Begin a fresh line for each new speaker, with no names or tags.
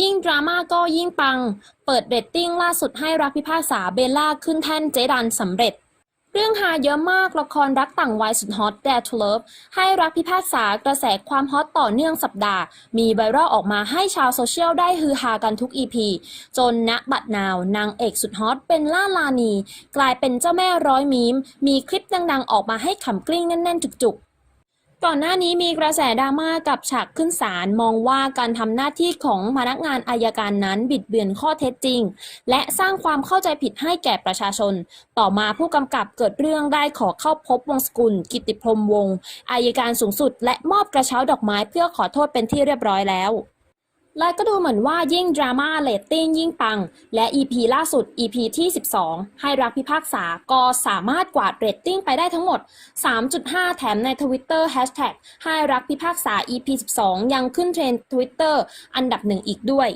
ยิ่งดราม่าก็ยิ่งปัง เปิดเรตติ้งล่าสุดให้รักพิพากษาเบลล่าขึ้นแท่นเจดันสำเร็จ เรื่องฮาเยอะมากละครรักต่างวัยสุดฮอต Dare to Love ให้รักพิพากษากระแสความฮอตต่อเนื่องสัปดาห์ มีไวรัลออกมาให้ชาวโซเชียลได้ฮือฮากันทุก EP จนณบัดนา วนางเอกสุดฮอตเป็นล่าลานี กลายเป็นเจ้าแม่ร้อยมีม มีคลิปดังๆ ออกมาให้ขำกลิ้งแน่นๆ จุกๆ ก่อนหน้านี้มีกระแสดราม่ากับฉากขึ้นศาลมองว่าการทำหน้าที่ของพนักงานอายการนั้นบิดเบือนข้อเท็จจริง และสร้างความเข้าใจผิดให้แก่ประชาชน ต่อมาผู้กำกับเกิดเรื่องได้ขอเข้าพบวงสกุล กิติพรมวงศ์อายการสูงสุด และมอบกระเช้าดอกไม้เพื่อขอโทษเป็นที่เรียบร้อยแล้ว และก็ดูเหมือนว่ายิ่งดราม่าเรตติ้งยิ่งปัง และ EP ล่าสุด EP ที่ 12 ให้รักพิพากษาก็สามารถกวาดเรตติ้งไปได้ทั้งหมด 3.5 แถมใน Twitter Hashtag ให้รักพิพากษา EP 12 ยังขึ้นเทรนด์ Twitter อันดับหนึ่งอีกด้วย